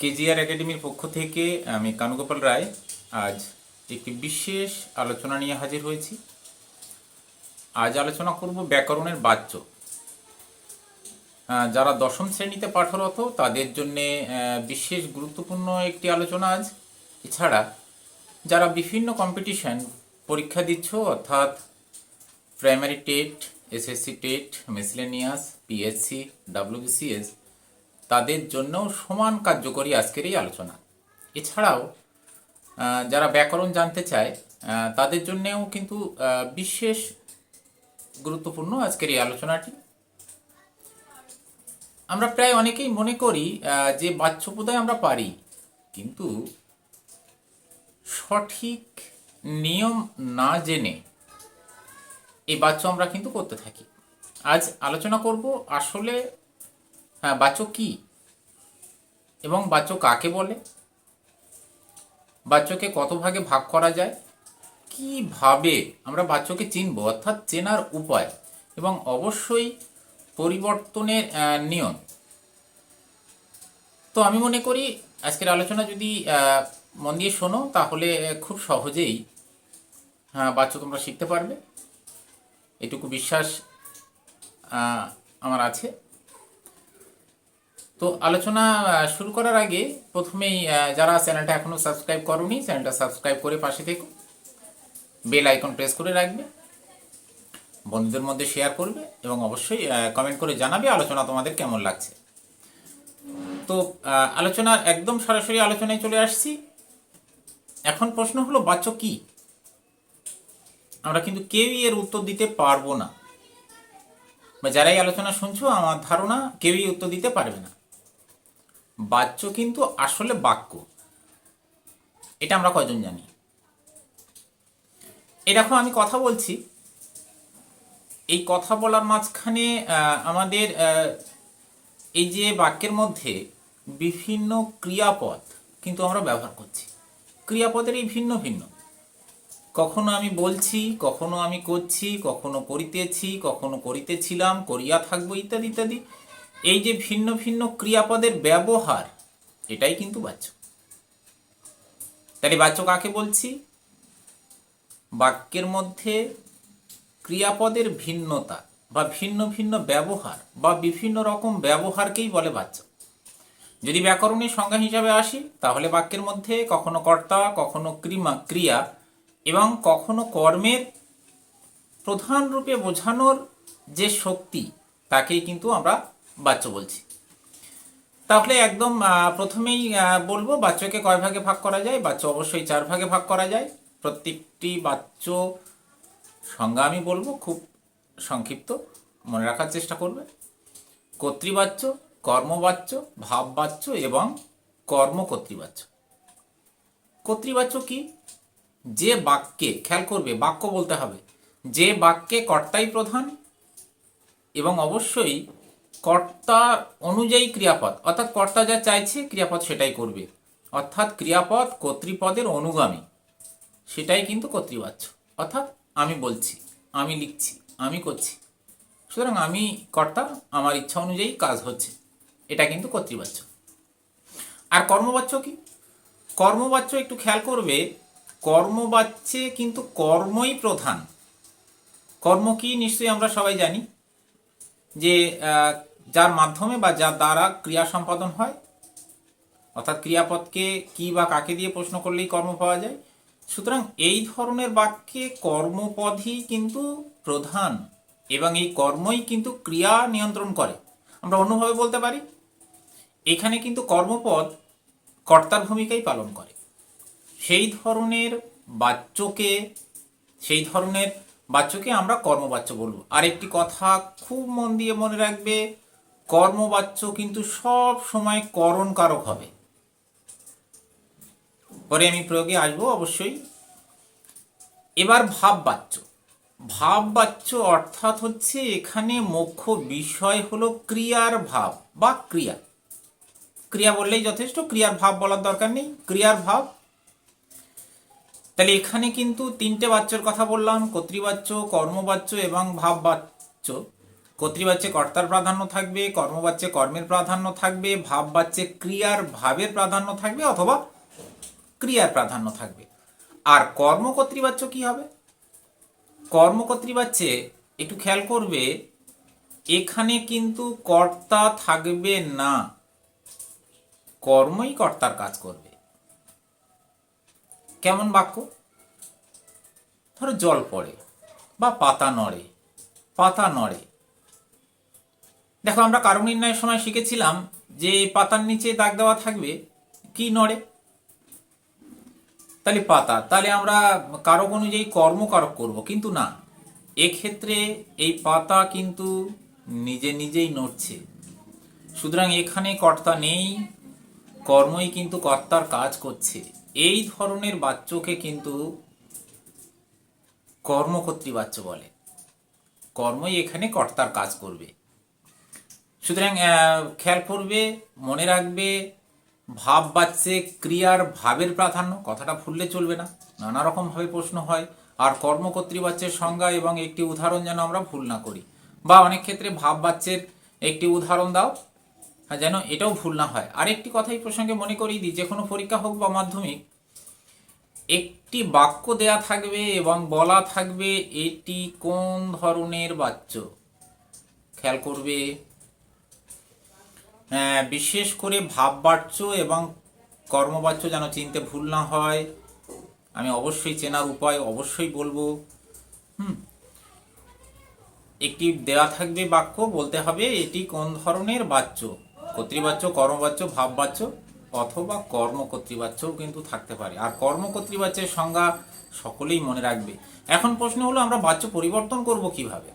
KGR একাডেমির পক্ষ থেকে আমি কানুগোপাল রায় আজ একটি বিশেষ আলোচনা নিয়ে হাজির হয়েছি। আজ আলোচনা করব ব্যাকরণের বাচ্য যারা দশম শ্রেণীতে পাঠরত, তাদের জন্যে বিশেষ গুরুত্বপূর্ণ একটি আলোচনা আজ। এছাড়া, যারা বিভিন্ন কম্পিটিশন পরীক্ষা দিচ্ছ, অর্থাৎ primary TET SSC TET miscellaneous PSC WBCS তাদের জন্যও সমান কার্যকরী আজকের এই আলোচনা। এছাড়াও যারা ব্যাকরণ জানতে চায় তাদের জন্যেও কিন্তু বিশেষ গুরুত্বপূর্ণ আজকের এই আলোচনাটি। আমরা প্রায় অনেকেই মনে করি যে বাচ্চপোদায় আমরা পারি, কিন্তু সঠিক নিয়ম না জেনে এই বাচ্চ আমরা কিন্তু করতে থাকি। আজ আলোচনা করব আসলে হ্যাঁ বাচ্চ কি? এবং বাচ্চ কাকে বলে? বাচ্চকে কত ভাগে ভাগ করা যায়? কীভাবে? আমরা বাচ্চকে চিনব, অর্থাৎ চেনার উপায় এবং অবশ্যই পরিবর্তনের নিয়ম। তো আমি মনে করি আজকের আলোচনা যদি মন দিয়ে শোনো, তাহলে খুব সহজেই হ্যাঁ বাচ্চা তোমরা শিখতে পারবে। এটুকু বিশ্বাস আমার আছে। তো আলোচনা শুরু করার আগে প্রথমেই যারা চ্যানেলটা এখনও সাবস্ক্রাইব করোনি চ্যানেলটা সাবস্ক্রাইব করে পাশে থেকো। বেল আইকন প্রেস করে রাখবে। বন্ধুদের মধ্যে শেয়ার করবে এবং অবশ্যই কমেন্ট করে জানাবে আলোচনা তোমাদের কেমন লাগছে। তো আহ, আলোচনার একদম সরাসরি আলোচনায় চলে আসছি। এখন প্রশ্ন হলো বাচ্চ কি? আমরা কিন্তু কেউই এর উত্তর দিতে পারব না। বা যারাই আলোচনা শুনছো আমার ধারণা কেউই উত্তর দিতে পারবে না। বাচ্চ কিন্তু আসলে বাক্য। এটা আমরা কয়জন জানি? দেখো, আমি কথা বলছি। এই কথা বলার মাঝখানে আমাদের এই যে বাক্যের মধ্যে বিভিন্ন ক্রিয়াপদ কিন্তু আমরা ব্যবহার করছি। ক্রিয়াপদের এই ভিন্ন ভিন্ন। কখনো আমি বলছি, কখনো আমি করছি, কখনো করিতেছি, কখনো করিতেছিলাম, করিয়া থাকব ইত্যাদি ইত্যাদি। এই যে ভিন্ন ভিন্ন ক্রিয়াপদের ব্যবহার, এটাই কিন্তু বাচ্চ তাহলে বাচ্য কাকে বলছি? বাক্যের মধ্যে ক্রিয়াপদের ভিন্নতা বা ভিন্ন ভিন্ন ব্যবহার বা বিভিন্ন রকম ব্যবহারকেই বলে বাচ্চা যদি ব্যাকরণের সংজ্ঞা হিসাবে আসি, তাহলে বাক্যের মধ্যে কখনো কর্তা, কখনো ক্রিমা, ক্রিয়া এবং কখনো কর্মের প্রধান রূপে বোঝানোর যে শক্তি, তাকেই কিন্তু আমরা বাচ্চ বলছি। তাহলে একদম প্রথমেই বলব বাচ্চাকে কয় ভাগে ভাগ করা যায়? বাচ্চা অবশ্যই চার ভাগে ভাগ করা যায়। প্রত্যেকটি বাচ্চ সংজ্ঞা আমি বলব, খুব সংক্ষিপ্ত, মনে রাখার চেষ্টা করবে। কর্তৃবাচ্য, কর্মবাচ্য, ভাববাচ্য এবং কর্ম কর্মকর্তৃবাচ্য। কর্তৃবাচ্য কি? যে বাক্যে, খেয়াল করবে, বাক্য বলতে হবে। যে বাক্যে কর্তাই প্রধান এবং অবশ্যই কর্তা অনুযায়ী ক্রিয়াপদ, অর্থাৎ কর্তা যা চাইছে ক্রিয়াপদ সেটাই করবে। অর্থাৎ ক্রিয়াপদ কর্তৃপদের অনুগামী, সেটাই কিন্তু কর্তৃবাচ্য। অর্থাৎ আমি বলছি, আমি লিখছি, আমি করছি। সুতরাং আমি কর্তা, আমার ইচ্ছা অনুযায়ী কাজ হচ্ছে, এটা কিন্তু কর্তৃবাচ্য। আর কর্মবাচ্য কি? কর্মবাচ্য একটু খেয়াল করবে, কর্মবাচ্যে কিন্তু কর্মই প্রধান। কর্ম কি নিশ্চয়ই আমরা সবাই জানি। যে যার মাধ্যমে বা যার দ্বারা ক্রিয়া সম্পাদন হয়, অর্থাৎ ক্রিয়াপদকে কি বা কাকে দিয়ে প্রশ্ন করলেই কর্ম পাওয়া যায়। সুতরাং এই ধরনের বাক্যে কর্মপদই কিন্তু প্রধান এবং এই কর্মই কিন্তু ক্রিয়া নিয়ন্ত্রণ করে। আমরা অন্যভাবে বলতে পারি, এখানে কিন্তু কর্মপদ কর্তার ভূমিকাই পালন করে। সেই ধরনের বাচ্চকে, সেই ধরনের বাচ্চকে আমরা কর্মবাচ্য বলব। আরেকটি কথা, খুব মন দিয়ে মনে রাখবে, কর্মবাচ্য কিন্তু সব সময় করণ কারক হবে। পরে আমি প্রয়োগে আসব অবশ্যই। এবার ভাববাচ্য। ভাববাচ্য অর্থাৎ হচ্ছে এখানে মুখ্য বিষয় হলো ক্রিয়ার ভাব বা ক্রিয়া। ক্রিয়া বললেই যথেষ্ট, ক্রিয়ার ভাব বলার দরকার নেই। ক্রিয়ার ভাব তাহলে এখানে কিন্তু তিনটে বাচ্চর কথা বললাম, কর্তৃবাচ্য, কর্মবাচ্য এবং ভাববাচ্য। কর্তৃবাচ্যে কর্তার প্রাধান্য থাকবে, কর্মবাচ্যে কর্মের প্রাধান্য থাকবে ভাব বাচ্চে ক্রিয়ার ভাবের প্রাধান্য থাকবে অথবা ক্রিয়ার প্রাধান্য থাকবে। আর কর্মকর্তৃবাচ্য কি হবে? কর্মকর্তৃবাচ্যে একটু খেয়াল করবে, এখানে কিন্তু কর্তা থাকবে না। কর্মই কর্তার কাজ করবে। কেমন বাক্য? ধরো জল পড়ে বা পাতা নড়ে পাতা নড়ে। দেখো, আমরা কারণ নির্ণয়ের সময় শিখেছিলাম যে পাতার নিচে দাগ দেওয়া থাকবে, কি নড়ে? তাহলে পাতা। তাহলে আমরা কারক অনুযায়ী কর্মকারক করব, কিন্তু না। এক্ষেত্রে এই পাতা কিন্তু নিজে নিজেই নড়ছে। সুতরাং এখানে কর্তা নেই, কর্মই কিন্তু কর্তার কাজ করছে। এই ধরনের বাচ্চকে কিন্তু কর্মকর্তৃবাচ্য বলে। কর্মই এখানে কর্তার কাজ করবে। সুতরাং খেয়াল করবে, মনে রাখবে, ভাব বাচ্চে ক্রিয়ার ভাবের প্রাধান্য, কথাটা ভুললে চলবে না। নানা রকম ভাবে প্রশ্ন হয়, আর কর্মকর্তৃবাচ্যের সংজ্ঞা এবং একটি উদাহরণ যেন আমরা ভুল না করি। বা অনেক ক্ষেত্রে ভাব বাচ্চের একটি উদাহরণ দাও যেন এটাও ভুল না হয়। আর একটি কথা এই প্রসঙ্গে মনে করিয়ে দিই যে কোনো পরীক্ষা হোক বা মাধ্যমিক একটি বাক্য দেয়া থাকবে এবং বলা থাকবে এটি কোন ধরনের বাচ্য খেয়াল করবে। হ্যাঁ, বিশেষ করে ভাববাচ্য এবং কর্মবাচ্য যেন চিনতে ভুল না হয়। আমি অবশ্যই চেনার উপায় অবশ্যই বলব। হুম। একটি দেওয়া থাকবে বাক্য বলতে হবে এটি কোন ধরনের বাচ্য কর্তৃবাচ্য, কর্মবাচ্য, ভাববাচ্য অথবা কর্মকর্তৃবাচ্যও কিন্তু থাকতে পারে। আর কর্মকর্তৃবাচ্যের সংজ্ঞা সকলেই মনে রাখবে। এখন প্রশ্ন হলো, আমরা বাচ্য পরিবর্তন করব কীভাবে?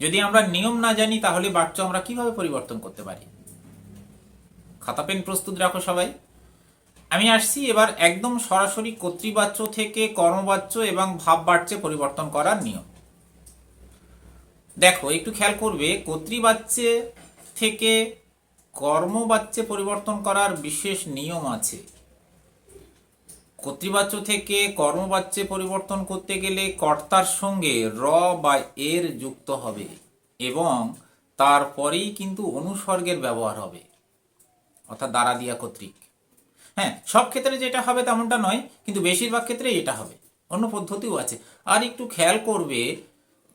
যদি আমরা নিয়ম না জানি, তাহলে বাচ্য আমরা কীভাবে পরিবর্তন করতে পারি? খাতা পেন প্রস্তুত রাখো সবাই। আমি আসছি এবার একদম সরাসরি কর্তৃবাচ্য থেকে কর্মবাচ্য এবং ভাববাচ্যে পরিবর্তন করার নিয়ম। দেখো, একটু খেয়াল করবে, কর্তৃবাচ্যে থেকে কর্মবাচ্যে পরিবর্তন করার বিশেষ নিয়ম আছে। কর্তৃবাচ্য থেকে কর্মবাচ্যে পরিবর্তন করতে গেলে কর্তার সঙ্গে র বা এর যুক্ত হবে এবং তারপরেই কিন্তু অনুসর্গের ব্যবহার হবে, অর্থাৎ দ্বারা দিয়া কর্তৃক। হ্যাঁ সব ক্ষেত্রে যেটা হবে তেমনটা নয়, কিন্তু বেশিরভাগ ক্ষেত্রে এটা হবে। অন্য পদ্ধতিও আছে। আর একটু খেয়াল করবে,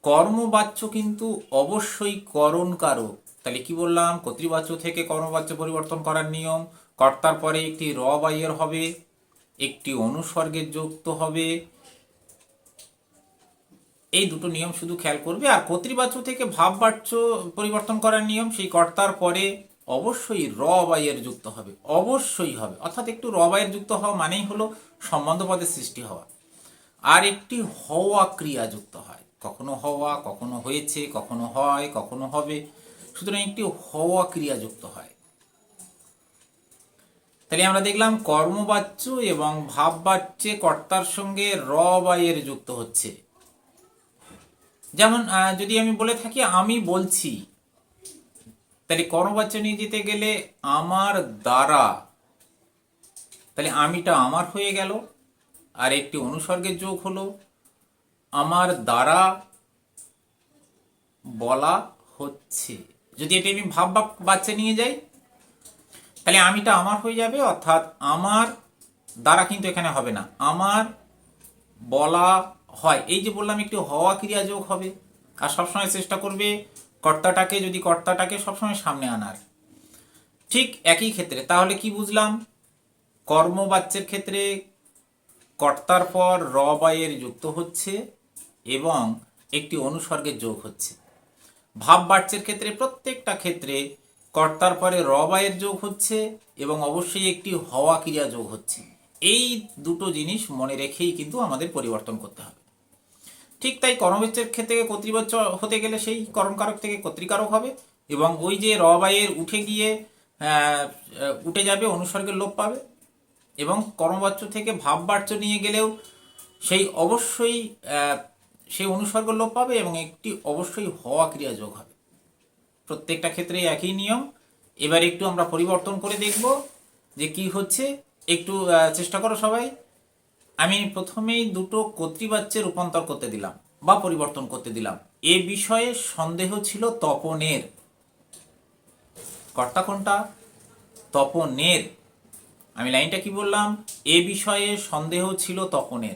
কর্মবাচ্য কিন্তু অবশ্যই করণকারক। তাহলে কি বললাম? কর্তৃবাচ্য থেকে কর্মবাচ্য পরিবর্তন করার নিয়ম। কর্তার পরে একটি র বাইয়ের হবে, একটি অনুসর্গের যুক্ত হবে। এই দুটো নিয়ম শুধু খেয়াল করবে। আর কর্তৃবাচ্য থেকে ভাববাচ্য পরিবর্তন করার নিয়ম, সেই কর্তার পরে অবশ্যই র বায়ের যুক্ত হবে। অবশ্যই হবে। অর্থাৎ একটু র বায়ের যুক্ত হওয়া মানেই হলো সম্বন্ধ পদের সৃষ্টি হওয়া। আর একটি হওয়া ক্রিয়া যুক্ত হয়। কখনো হওয়া, কখনো হয়েছে, কখনো হয়, কখনো হবে। সুতরাং একটি হওয়া ক্রিয়া যুক্ত হয়। তাহলে আমরা দেখলাম কর্মবাচ্য এবং ভাববাচ্যে কর্তার সঙ্গে র বায়ের যুক্ত হচ্ছে। যেমন যদি আমি বলে থাকি, আমি বলছি, তাহলে কর্মবাচ্য নিয়ে যেতে গেলে আমার দ্বারা, তাহলে আমিটা আমার হয়ে গেল, আর একটি অনুসর্গের যোগ হলো, আমার দ্বারা বলা হচ্ছে। যদি এটা আমি ভাব বাক- বাচ্চা নিয়ে যাই, তাহলে আমিটা আমার হয়ে যাবে, অর্থাৎ আমার দ্বারা কিন্তু এখানে হবে না। আমার বলা হয়, এই যে বললাম একটু হওয়া ক্রিয়া যোগ হবে, আর সবসময় চেষ্টা করবে কর্তাটাকে, যদি কর্তাটাকে সবসময় সামনে আনার। ঠিক একই ক্ষেত্রে, তাহলে কি বুঝলাম? কর্ম কর্মবাচ্যের ক্ষেত্রে কর্তার পর র বায়ের যুক্ত হচ্ছে এবং একটি অনুসর্গের যোগ হচ্ছে। ভাব বাচ্যের ক্ষেত্রে, প্রত্যেকটা ক্ষেত্রে কর্তার পরে র বায়ের যোগ হচ্ছে এবং অবশ্যই একটি হওয়া ক্রিয়া যোগ হচ্ছে। এই দুটো জিনিস মনে রেখেই কিন্তু আমাদের পরিবর্তন করতে হবে। ঠিক তাই কর্মবেচ্যের ক্ষেত্রে কর্তৃবাচ্য হতে গেলে সেই কর্মকারক থেকে কর্তৃকারক হবে এবং ওই যে র বায়ের উঠে গিয়ে উঠে যাবে, অনুসর্গের লোপ পাবে এবং কর্মবাচ্য থেকে ভাববাচ্য নিয়ে গেলেও সেই অবশ্যই সেই অনুসর্গ লোপ পাবে এবং একটি অবশ্যই হওয়া ক্রিয়া যোগ হবে। প্রত্যেকটা ক্ষেত্রে একই নিয়ম। এবার একটু আমরা পরিবর্তন করে দেখব যে কি হচ্ছে। একটু চেষ্টা করো সবাই। আমি প্রথমেই দুটো কর্তৃবাচ্যে রূপান্তর করতে দিলাম বা পরিবর্তন করতে দিলাম। এ বিষয়ে সন্দেহ ছিল তপনের। কর্তা কোনটা? তপনের। আমি লাইনটা কি বললাম? এ বিষয়ে সন্দেহ ছিল তপনের।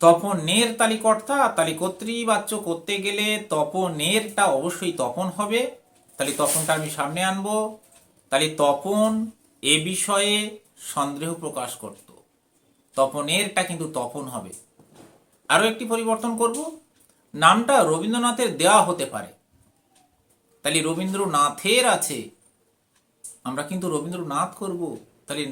তপনের তালিকর্তা আর তালিকর্ত্রী বাচ্য করতে গেলে তপনেরটা অবশ্যই তপন হবে। তাহলে তপনটা আমি সামনে আনব। তাহলে তপন এ বিষয়ে সন্দেহ প্রকাশ করত। তপনেরটা কিন্তু তপন হবে। আরও একটি পরিবর্তন করব। নামটা রবীন্দ্রনাথের দেওয়া হতে পারে। তাহলে রবীন্দ্রনাথের আছে। আমরা কিন্তু রবীন্দ্রনাথ করব। তাহলে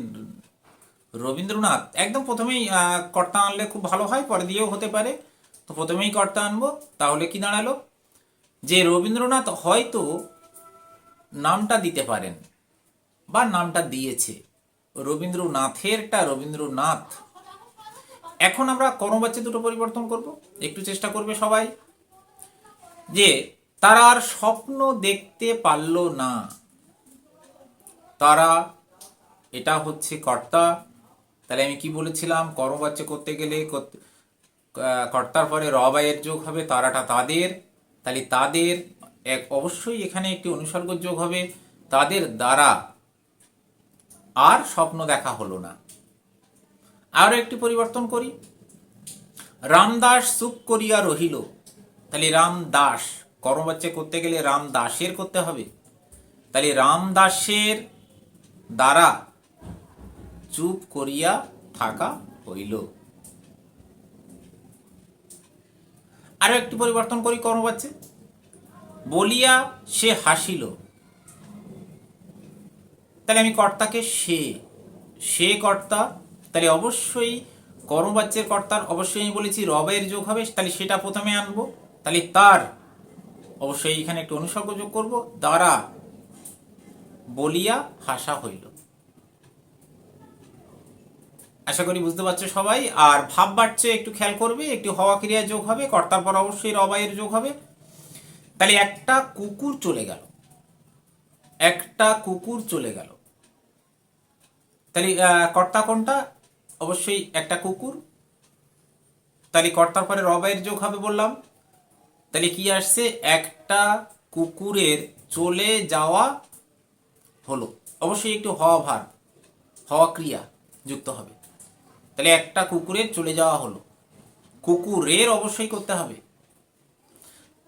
রবীন্দ্রনাথ, একদম প্রথমেই কর্তা আনলে খুব ভালো হয়, পরে দিয়েও হতে পারে। তো প্রথমেই কর্তা আনব, তাহলে কি দাঁড়াল? যে রবীন্দ্রনাথ হয়তো নামটা দিতে পারেন বা নামটা দিয়েছে, রবীন্দ্রনাথের রবীন্দ্রনাথেরটা রবীন্দ্রনাথ। এখন আমরা কর্মবাচ্যে দুটো পরিবর্তন করব, একটু চেষ্টা করবে সবাই। যে, তারা আর স্বপ্ন দেখতে পারল না। তারা, এটা হচ্ছে কর্তা। তাহলে আমি কি বলেছিলাম? কর্মবাচ্য করতে গেলে কর্তার পরে রবায়ের যোগ হবে, তারাটা তাদের। তাহলে তাদের এক, অবশ্যই এখানে একটি অনুসর্গ যোগ হবে, তাদের দ্বারা আর স্বপ্ন দেখা হলো না। আরও একটি পরিবর্তন করি। রামদাস চুপ করিয়া রহিল। তাহলে রামদাস, কর্মবাচ্যে করতে গেলে রামদাসের করতে হবে। তাহলে রামদাসের দ্বারা চুপ করিয়া থাকা হইল। আরও একটি পরিবর্তন করি কর্মবাচ্যে বলিয়া সে হাসিল। তাহলে আমি কর্তাকে সে সে কর্তা, তাহলে অবশ্যই কর্মবাচ্যের কর্তার, অবশ্যই আমি বলেছি রবের যোগ হবে, তাহলে সেটা প্রথমে আনব। তাহলে তার, অবশ্যই এখানে একটু অনুসর্গ যোগ করব। দ্বারা বলিয়া হাসা হইল। আশা করি বুঝতে পারছ সবাই। আর ভাব বাড়ছে, একটু খেয়াল করবে, একটু হওয়া ক্রিয়া যোগ হবে, কর্তার পর অবশ্যই রবাইয়ের যোগ হবে। তাহলে একটা কুকুর চলে গেল। একটা কুকুর চলে গেল। তাহলে কর্তা কোনটা? অবশ্যই একটা কুকুর। তাহলে কর্তার পরে রবাইয়ের যোগ হবে বললাম। তাহলে কি আসছে? একটা কুকুরের চলে যাওয়া হলো। অবশ্যই একটু হওয়া ভার, হওয়া ক্রিয়া যুক্ত হবে। তাহলে একটা কুকুরের চলে যাওয়া হলো। কুকুরের অবশ্যই করতে হবে।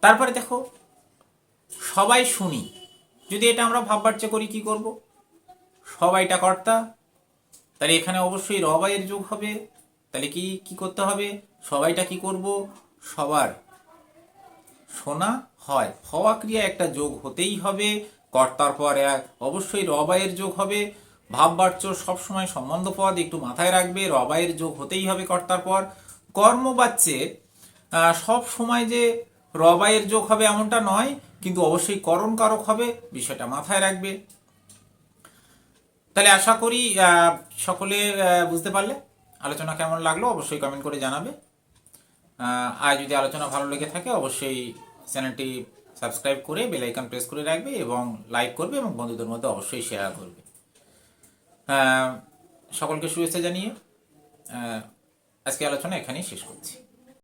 তারপরে দেখো, সবাই শুনি। যদি এটা আমরা ভাববাচ্য করি, কি করব? সবাইটা কর্তা। তাহলে এখানে অবশ্যই রবাইয়ের যোগ হবে। তাহলে কি কি করতে হবে? সবাইটা কি করব? সবার। শোনা হয়। হওয়া ক্রিয়া একটা যোগ হতেই হবে। কর্তার পর এক অবশ্যই রবায়ের যোগ হবে। ভাববাচ্য সবসময় সম্বন্ধ পদ একটু মাথায় রাখবে রবায়ের যোগ হতেই হবে কর্তার পর। কর্মবাচ্যে আহ, সব সময় যে রবায়ের যোগ হবে এমনটা নয় কিন্তু অবশ্যই করণ কারক হবে বিষয়টা মাথায় রাখবে। তাহলে আশা করি সকলে বুঝতে পারলে। আলোচনা কেমন লাগল অবশ্যই কমেন্ট করে জানাবে। আর যদি আলোচনা ভালো লেগে থাকে অবশ্যই চ্যানেলটি সাবস্ক্রাইব করে বেল আইকন প্রেস করে রাখবে এবং লাইক করবে এবং বন্ধুদের মধ্যে অবশ্যই শেয়ার করবে। সকলকে শুভেচ্ছা জানিয়ে আজকে আলোচনা এখানেই শেষ করছি।